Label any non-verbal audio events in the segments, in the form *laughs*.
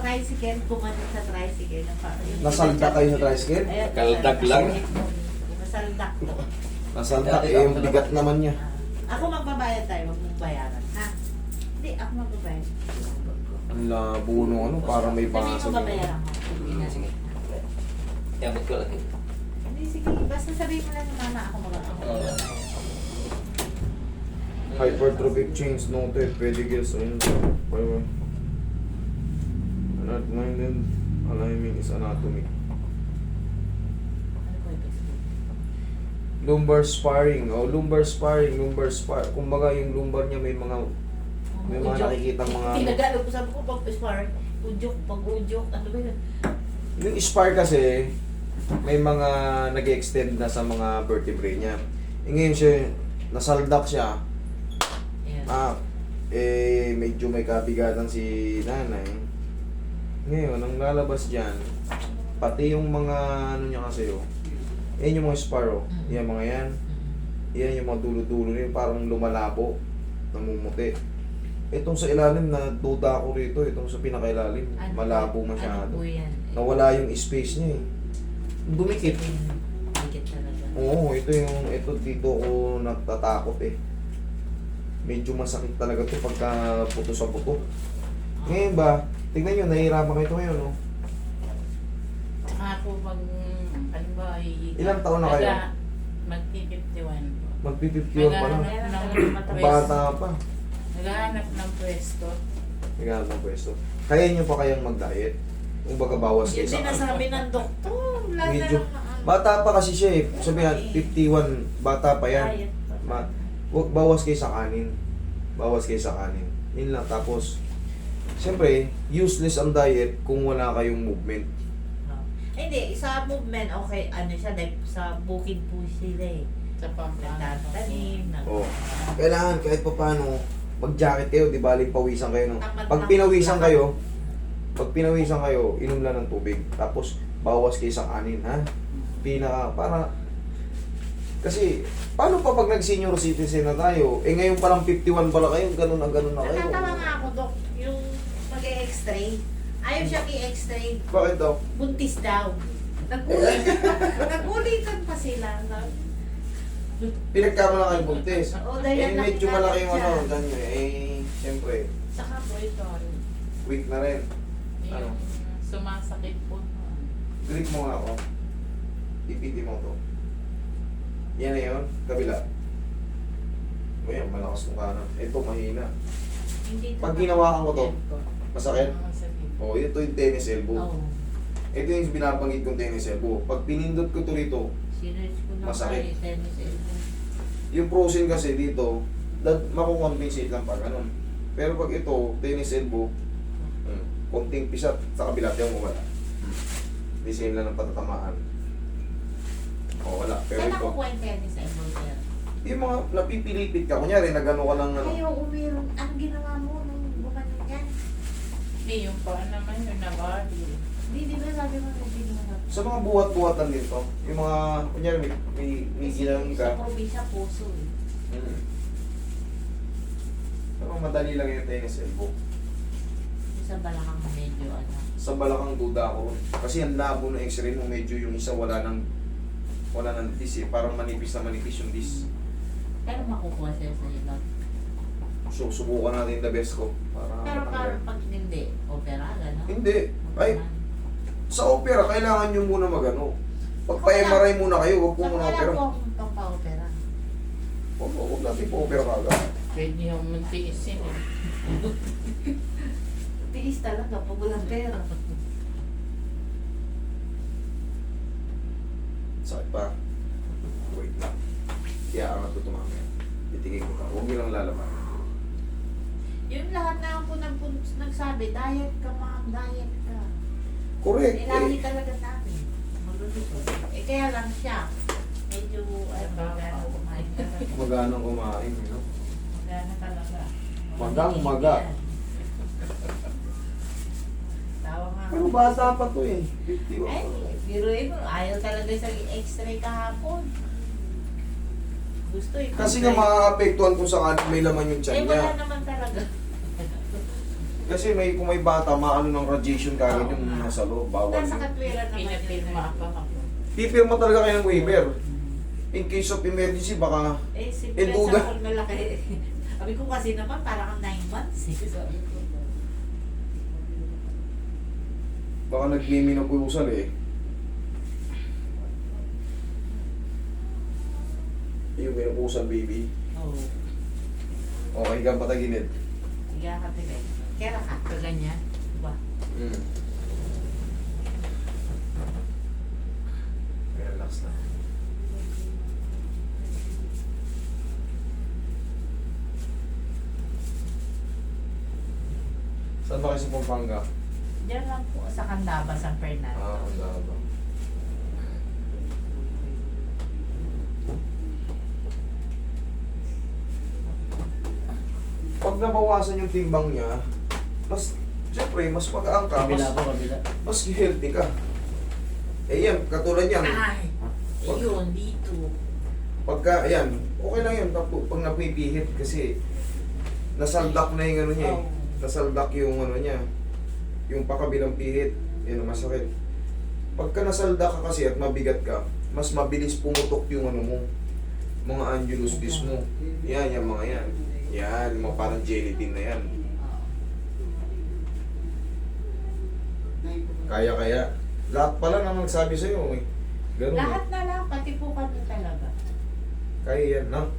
tricycle, kumanin sa tricycle. Nasalda kayo sa tricycle? Ayan, Kaldag nasalda. lang. Nasaldak to. Nasalda, eh, yung bigat naman niya. Ah, ako magbabayad tayo, wag mong bayaran. Ha? Hindi, ako magbabayad. Ang labo nung ano, parang may Sabihin mo babayaran ko. Na, sige. Iabot ko lang. Hindi, sige. Basta sabihin mo lang na mama, ako Oo. magbabayad. Hypertrophic change noted, pwede guess ayun. Well, not minded alignment is anatomy. Ano? Lumbar sparring, oh lumbar sparring, lumbar spar. Kumbaga yung lumbar niya may mga may mga Udyok. nakikita mga. *laughs* Tinagalog ko sabi ko pag spar, udyok, pag udyok, ano ba yun? Yung spar kasi may mga nag-extend na sa mga vertebrae niya. Eh, ngayon siya nasaldak siya. Ayan. Ah, eh medyo may kabigatan si nanay. Ngayon, ang lalabas diyan, pati yung mga ano niya kasi oh. Yan yung mga spar oh. Mm. Yan mga yan. Yan yung mga dulo-dulo niya, parang lumalabo, namumuti. Itong sa ilalim na duda ako rito, itong sa pinakailalim, Ano malabo po- masyado. Ano po yan? Nawala yung space niya eh. Dumikit. Dumikit talaga. Oo, ito yung, ito dito ako natatakot eh. Medyo masakit talaga to pagka puto sa buto. Ngayon ba, tignan nyo, nahihirapan kayo ito ngayon, no? Saka po pag, ano ba, i- Ilang taon na kayo? Naga- Magti-51 po. Magpi-50 year pa lang. Naghahanap ng pwesto. Bata pa. Naghahanap ng pwesto. Naghanap ng pwesto. Kaya nyo pa kayang mag-diet? Kung baga bawas kayo Yun sa sinasabi ng doktor. Wala na Medyo- lang na- Bata pa kasi siya eh. Sabi nga, 51, bata pa yan. Diet pa. Ma wag bawas kayo sa kanin. Bawas kayo sa kanin. Yun lang. Tapos, siyempre, useless ang diet kung wala kayong movement. Oh. Hindi, sa movement, okay, ano siya, like, sa bukid po sila eh. Sa Pampanga. Nagtatanim, nag- Oo. Kailangan kahit pa paano, mag-jacket kayo, di ba? pawisan kayo. No? Tamad Pag lang. pinawisan kayo, pag pinawisan kayo, inom lang ng tubig. Tapos, bawas kayo sa kanin, ha? Pinaka, para, kasi, paano pa pag nag-senior citizen na tayo? Eh ngayon palang 51 pala kayo, ganun na ganun na kayo. Natatawa nga ako, Dok, yung mag-e-x-ray. Ayaw siya i-x-ray. Bakit daw? Buntis daw. Nagulitan, *laughs* nagulitan pa sila. Pinagkama na kayo buntis. Oo, Eh, dahil medyo nakita malaki yung siya. ano, ganyo eh. Siyempre, Saka po ito, weak na rin. Ano? yung sumasakit po. Grip mo nga ako. Ipiti mo to. Yan na yun, kabila. O yan, malakas mo kanan. Ito, mahina. Hindi Pag ginawakan ko to, masakit. Masakit. O, ito yung tennis elbow. Oo. Ito yung binabanggit kong tennis elbow. Pag pinindot ko to rito, Sinurge ko na Masakit. kay tennis elbow. yung frozen kasi dito, that makukompensate lang pag ganun. Pero pag ito, tennis elbow, hmm, konting pisat sa kabila, tiyan mo wala. Hmm. Di same lang ng patatamaan. O, wala. Pero Saan ito, po yung tennis elbow sir? yung mga napipilipit ka, kunyari, nagano ka lang, ano, Ayaw umiron. Ang ginawa mo yan? Hindi, yung pa naman yun na body. Hindi, di ba sabi mo may ginawa? sa mga buhat-buhatan dito, yung mga, kunyari, may, may, may ginang Sa ka, probinsya, puso eh. hmm. Pero madali lang yung tennis elbow. Sa balakang medyo ano. sa balakang duda ako. Kasi ang labo ng x-ray mo, medyo yung isa wala nang wala nang dis eh. Parang manipis na manipis yung dis. Pero makukuha siya sa iba. So, subukan natin the best ko. Para Pero parang pag hindi, opera, gano'n? Hindi. Ay, sa opera, kailangan nyo muna magano. Pag pa-MRI muna kayo, huwag po muna opera. po akong pampa-opera. Huwag, huwag natin po opera kagad. Pwede yung muntiisin eh. *laughs* Tiis talaga pag walang pera. Sakit pa. Wait lang. Kaya ang ito tumamaya. Titigil ko ka. Huwag nyo lang lalaman. Yung lahat na ako nag nagsabi, diet ka ma'am, diet ka. Correct. Ilahi Eh, talaga namin. Malulusog. Eh kaya lang siya. Medyo, ay, magana kumain ka. maganang kumain. You know? Magana talaga. Magang maga. Tawa nga. Pero bata pa to eh. 51 Ay, biruin mo, ayaw talaga sa x-ray kahapon. Gusto eh. Kasi nga makakapektuhan kung saan may laman yung Eh, tiyan wala niya. naman talaga. Kasi may kung may bata, maano ng radiation kagad Oo yung nga. nasa loob. Bawal Nasa yun. katwiran naman Pinapirma yun. pa ako. Pipirma talaga kayo ng waiver. In case of emergency, baka Eh, si Eh, Pres duda. ako malaki. *laughs* Sabi ko kasi naman, parang 9 months eh. Sabi ko. baka nagmiminopausal eh. Yung minopausal baby. Oo. Okay ka patagilid. Higa ka tinig. Kera ka. Kaganyan. Diba? Mm. Relax na. Saan ba kayo sa Pampanga? Diyan lang po sa Candaba, San Fernando. Ah, ang daba. Pag nabawasan yung timbang niya, mas, siyempre, mas pag-aang ka, mas, Kabila po, kabila. mas healthy ka. Eh yan, katulad yan. Ay! Ayun, dito. Pagka, yan, okay lang yan pag, pag napipihit kasi nasaldak na yung ano niya eh. Nasaldak yung ano niya. Yung pakabilang pihit. Yan ang masakit. Pagka nasaldak ka kasi at mabigat ka, mas mabilis pumutok yung ano mo. Mga annulus disc mo. Yan, yung mga yan. Yan, mga parang gelatin na yan. Kaya-kaya. Lahat pala na nagsabi sa'yo eh. Ganun eh. Lahat na lang, pati po kami talaga. Kaya yan, no?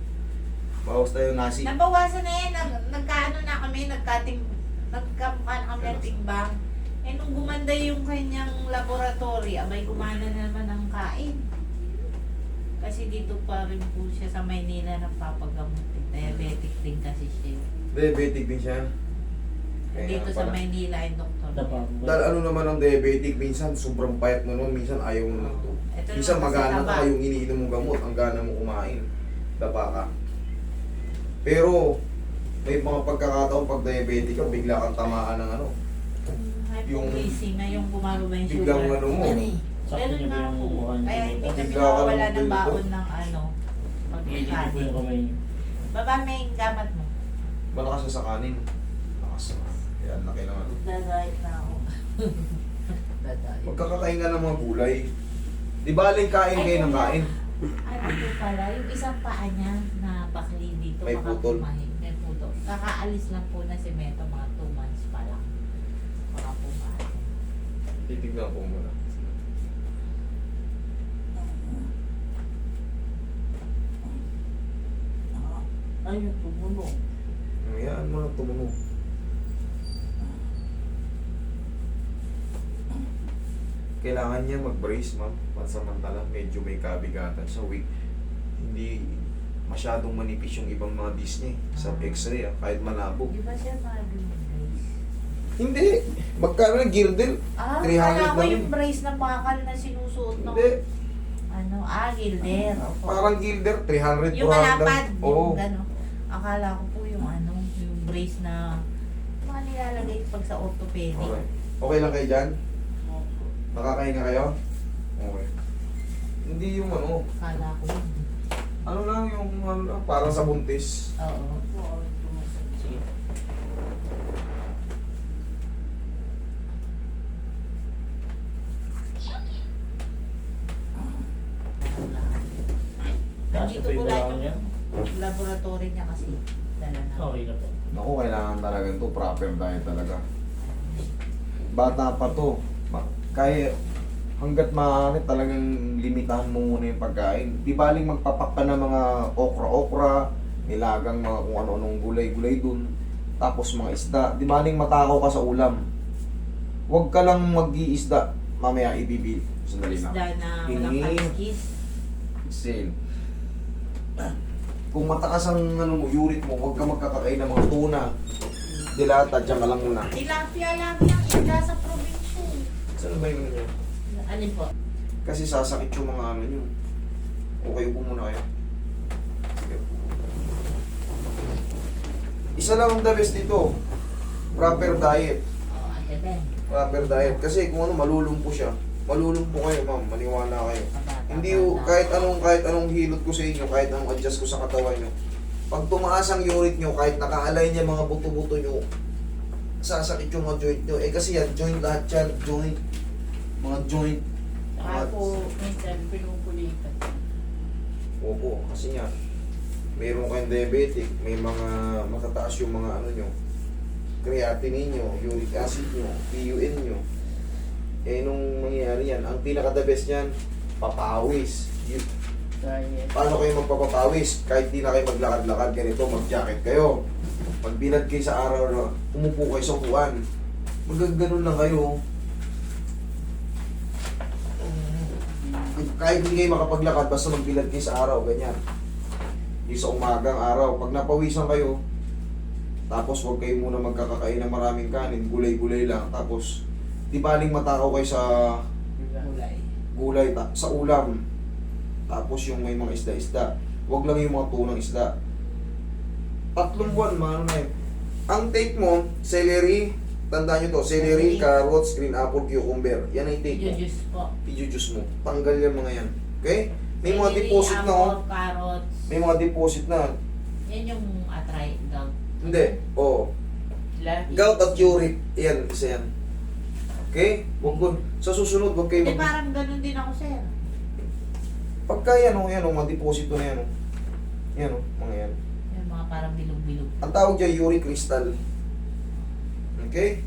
Bawas tayo nasi. Nabawasan na yan, nag, nagkaano na kami, nagkating, nagkamukha na kami ng timbang. Eh nung gumanda yung kanyang laboratory, abay gumana na naman ang kain. Kasi dito pa rin po siya sa Maynila nagpapagamot. eh. Diabetic din kasi siya. Diabetic din siya. Kaya Dito sa pala. Maynila yung doktor. Dahil ano naman ang diabetic, minsan sobrang payat mo naman, minsan ayaw mo to. Ito Minsan magana ka yung iniinom mong gamot, ang gana mo kumain. Daba ka. Pero, may mga pagkakataon pag diabetic ka, bigla kang tamaan ng ano. yung yung- na yung bumababa yung sugar. Biglang ano mo. Meron niyo po nga po. Kaya hindi kami Bigla ka nakawala ng baon ng ano. Niyo. Baba may gamat mo. Malakas na sa kanin. Yan, laki naman. Dadayit na ako. *laughs* Dadayit. Pagkakakain ka ng mga gulay, di ba aling kain Ay, kayo ng wala. kain? Ano po pala, yung isang paa niya na bakli dito. May baka putol. May putol. Kakaalis lang po na semento mga 2 months pa lang. Mga pumahin. Titignan ko muna. Ay. Hayaan mo lang tumunog. Kailangan niya mag-brace, ma'am. Pansamantala, medyo may kabigatan sa weak. Hindi masyadong manipis yung ibang mga disc niya eh, sa Ah. x-ray ah, kahit malabo. Di ba siya maraming brace? Hindi! Magkano na girdle? Ah, 300 kala ko lang yung yun. brace na bakal na sinusuot ng Hindi. ano, ah, gilder. Opo. Parang gilder, 300, Yung malapad, Oo. yung gano'n. Akala ko po yung ano, yung brace na mga nilalagay pag sa orthopedic. Okay. Okay lang kayo dyan? Nakakahinga kayo? Okay. Hindi yung ano, Akala ko ano lang yung ano lang, parang sa buntis. Oo. Nandito po lahat yung laboratory niya kasi. Dala na. Okay na po. Naku, kailangan talaga ito, proper diet talaga. Bata pa to. Ma- Kaya hanggat maaari talagang limitahan mo muna yung pagkain. Di baling magpapak ka ng mga okra-okra, nilagang mga kung ano-anong gulay-gulay dun. Tapos mga isda. Di baling matakaw ka sa ulam. Huwag ka lang mag-iisda. Mamaya ibibil. Sandali na. Isda na walang kaliskis. Kung matakas ang ano mo, uric mo, huwag ka magkakakain ng mga tuna. Dilata, dyan ka lang muna. Tilapia lang yung isda sa probinsya. Saan ba yung ano nyo? Alin po? Kasi sasakit yung mga ano nyo. Okay, upo muna kayo. Sige. Isa lang ang the best dito. Proper diet. Oo, oh, ate Ben. Proper diet. Kasi kung ano, malulumpo siya. Malulumpo kayo, ma'am. Maniwala kayo. Hindi bata. kahit anong kahit anong hilot ko sa inyo, kahit anong adjust ko sa katawan nyo. Pag tumaas ang uric nyo, kahit nakaalay niya mga buto-buto nyo, sasakit yung mga joint nyo. Eh kasi yan, joint lahat yan, joint. Mga joint. Saka po, minsan pinupulitan. Opo, kasi nga, mayroon kayong diabetic, may mga matataas yung mga ano nyo, creatinine nyo, uric acid nyo, PUN nyo. Eh, nung mangyayari yan, ang pinaka-the best yan, papawis. Paano kayo magpapapawis? Kahit di na kayo maglakad-lakad, ganito, mag-jacket kayo. Pag binad kayo sa araw na umupo kayo sa upuan, magaganon lang kayo. Kahit hindi kayo makapaglakad, basta magbilad kayo sa araw, ganyan. Yung sa umagang araw, pag napawisan kayo, tapos huwag kayo muna magkakakain ng maraming kanin, gulay-gulay lang, tapos di baling matakaw kayo sa Kulay. gulay ta- sa ulam. Tapos yung may mga isda-isda. Huwag lang yung mga tunang isda. Tatlong buwan, maano na yun. Ang take mo, celery, tandaan nyo to, celery, Celery. carrots, green apple, cucumber. Yan ang take mo. Jujus po. I-juice mo. Tanggal yan mga yan. Okay? May mga Celery, deposit na oh. apple, carrots. May mga deposit na. Yan yung atry gout. Hindi. Oh. Lahi. Gout at uric. Yan, isa yan. Okay? Huwag ko. Sa susunod, huwag kayo Hindi, mag... parang ganun din ako, sir. Pagka yan, oh, yan, oh, mga deposito na yan, oh. Yan, oh, mga yan. Parang bilog-bilog. Ang tawag dyan, uric crystal. Okay?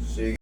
Sige.